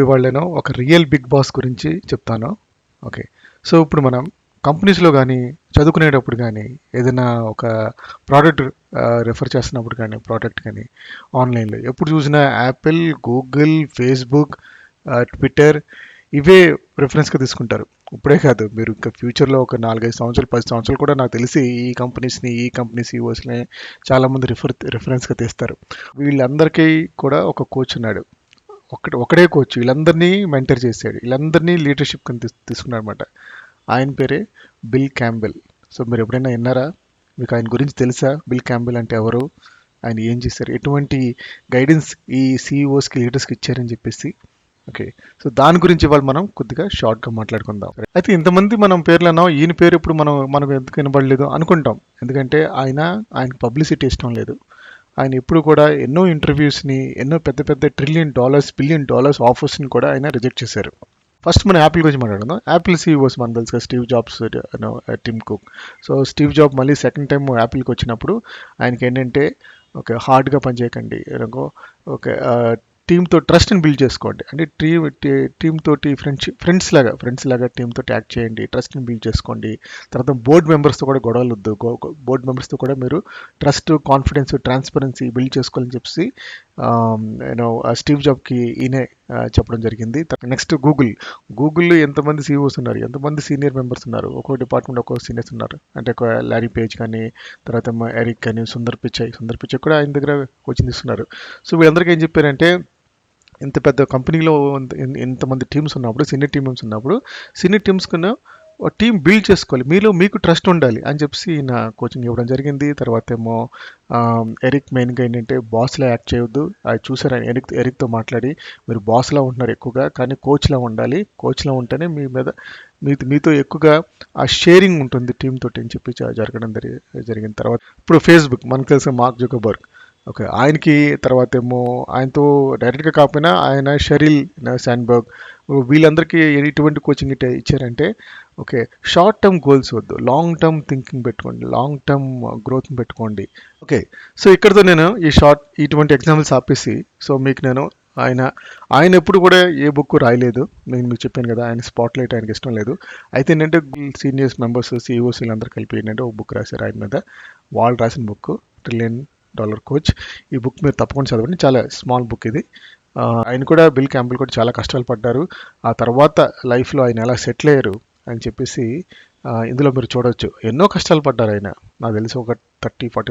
ఇవాళ నేను ఒక రియల్ బిగ్ బాస్ గురించి చెప్తాను. ఓకే. సో ఇప్పుడు మనం కంపెనీస్లో కానీ చదువుకునేటప్పుడు కానీ ఏదైనా ఒక ప్రోడక్ట్ రెఫర్ చేస్తున్నప్పుడు కానీ ప్రోడక్ట్ కానీ ఆన్లైన్లో ఎప్పుడు చూసినా యాపిల్ గూగుల్ ఫేస్బుక్ ట్విట్టర్ ఇవే రెఫరెన్స్గా తీసుకుంటారు. ఇప్పుడే కాదు మీరు ఇంకా ఫ్యూచర్లో ఒక నాలుగైదు సంవత్సరాలు పది సంవత్సరాలు కూడా నాకు తెలిసి ఈ కంపెనీస్ని ఈ కంపెనీ సీఓస్ని చాలామంది రిఫర్ రిఫరెన్స్గా తీస్తారు. వీళ్ళందరికీ కూడా ఒక కోచ్ ఉన్నాడు. ఒకటి ఒకడే కోచ్ వీళ్ళందరినీ మెంటర్ చేశాడు. వీళ్ళందరినీ లీడర్షిప్ కింద తీసుకున్నాడు అనమాట ఆయన పేరే బిల్ క్యాంబెల్ సో మీరు ఎప్పుడైనా విన్నారా? మీకు ఆయన గురించి తెలుసా? బిల్ క్యాంబెల్ అంటే ఎవరు? ఆయన ఏం చేశారు? ఎటువంటి గైడెన్స్ ఈ సిఇఓస్కి లీడర్స్కి ఇచ్చారని చెప్పేసి. ఓకే. సో దాని గురించి ఇవాళ మనం కొద్దిగా షార్ట్గా మాట్లాడుకుందాం. అయితే ఇంతమంది మనం పేర్లు అన్నాం ఈయన పేరు ఇప్పుడు మనం మనకు ఎందుకు వినబడలేదు అనుకుంటాం. ఎందుకంటే ఆయన ఆయన పబ్లిసిటీ ఇష్టం లేదు. ఆయన ఇప్పుడు కూడా ఎన్నో ఇంటర్వ్యూస్ని ఎన్నో పెద్ద పెద్ద ట్రిలియన్ డాలర్స్ బిలియన్ డాలర్స్ ఆఫర్స్ని కూడా ఆయన రిజెక్ట్ చేశారు. ఫస్ట్ మనం యాపిల్ గురించి మాట్లాడదాం యాపిల్ సీఈఓస్ మన తెలుసు Steve Jobs Tim Cook so Steve Job మళ్ళీ సెకండ్ టైం యాపిల్కి వచ్చినప్పుడు ఆయనకి ఏంటంటే ఓకే హార్డ్గా పనిచేయకండి. ఎలాగో ఓకే టీంతో ట్రస్ట్ని బిల్డ్ చేసుకోండి. అంటే టీమ్ టీమ్ తోటి ఫ్రెండ్షిప్ ఫ్రెండ్స్ లాగా ఫ్రెండ్స్ లాగా టీంతో యాక్ట్ చేయండి ట్రస్ట్ని బిల్డ్ చేసుకోండి. తర్వాత బోర్డ్ మెంబర్స్తో కూడా గొడవలు వద్దు. బోర్డ్ మెంబర్స్తో కూడా మీరు ట్రస్ట్ కాన్ఫిడెన్స్ ట్రాన్స్పరెన్సీ బిల్డ్ చేసుకోవాలని చెప్పి యూనో స్టీవ్ జాబ్కి ఈయనే చెప్పడం జరిగింది. నెక్స్ట్ గూగుల్ గూగుల్ ఎంతమంది సీఈఓస్ ఉన్నారు? ఎంతమంది సీనియర్ మెంబర్స్ ఉన్నారు? ఒక్కో డిపార్ట్మెంట్ ఒక్కో సీనియర్స్ ఉన్నారు. అంటే ఒక లారీ పేజ్ కానీ తర్వాత ఎరిక్ కానీ సుందర్ పిచ్చాయి సుందర్ పిచ్చాయి కూడా ఆయన దగ్గర కోచింగ్ ఇస్తున్నారు. సో వీళ్ళందరికీ ఏం చెప్పారంటే ఇంత పెద్ద కంపెనీలో ఇంత- ఇంతమంది టీమ్స్ ఉన్నప్పుడు సీనియర్ టీమ్స్ ఉన్నప్పుడు సీనియర్ టీమ్స్ కన్నా టీం బిల్డ్ చేసుకోవాలి. మీలో మీకు ట్రస్ట్ ఉండాలి అని చెప్పి ఈయన కోచింగ్ ఇవ్వడం జరిగింది. తర్వాత ఏమో ఎరిక్ మెయిన్గా ఏంటంటే బాస్లా యాక్ట్ చేయొద్దు. అది చూసారు? ఆయన ఎరిక్ ఎరిక్తో మాట్లాడి మీరు బాస్లా ఉంటున్నారు ఎక్కువగా కానీ కోచ్లా ఉండాలి. కోచ్లా ఉంటేనే మీ మీద మీ మీతో ఎక్కువగా ఆ షేరింగ్ ఉంటుంది టీమ్ తోటి అని చెప్పి జరగడం జరి- జరిగిన తర్వాత ఇప్పుడు ఫేస్బుక్ మనకు తెలిసిన మార్క్ జుకబర్గ్ ఓకే. ఆయనకి తర్వాత ఏమో ఆయనతో డైరెక్ట్గా కాకపోయినా ఆయన షరీల్ శాండ్బర్గ్ వీళ్ళందరికీ ఎటువంటి కోచింగ్ ఇట్ట ఇచ్చారంటే ఓకే షార్ట్ టర్మ్ గోల్స్ వద్దు లాంగ్ టర్మ్ థింకింగ్ పెట్టుకోండి లాంగ్ టర్మ్ గ్రోత్ పెట్టుకోండి. ఓకే. సో ఇక్కడతో నేను ఈ షార్ట్ ఇటువంటి ఎగ్జాంపుల్స్ ఆపేసి సో మీకు నేను ఆయన ఆయన ఎప్పుడు కూడా ఏ బుక్ రాయలేదు. నేను మీకు చెప్పాను కదా ఆయన స్పాట్ లైట్ ఆయనకి ఇష్టం లేదు. అయితే ఏంటంటే సీనియర్స్ మెంబర్స్ సిఇఓస్ వీళ్ళందరూ కలిపి ఏంటంటే ఒక బుక్ రాశారు ఆయన మీద. వాళ్ళు రాసిన బుక్ ట్రిలియన్ డాలర్ కోచ్. ఈ బుక్ మీరు తప్పకుండా చదవండి. చాలా స్మాల్ బుక్ ఇది. ఆయన కూడా బిల్ క్యాంపుల్ కూడా చాలా కష్టాలు పడ్డారు. ఆ తర్వాత లైఫ్లో ఆయన ఎలా సెటిల్ అయ్యారు అని చెప్పేసి ఇందులో మీరు చూడవచ్చు ఎన్నో కష్టాలు పడ్డారు ఆయన. నాకు తెలిసి ఒక థర్టీ ఫార్టీ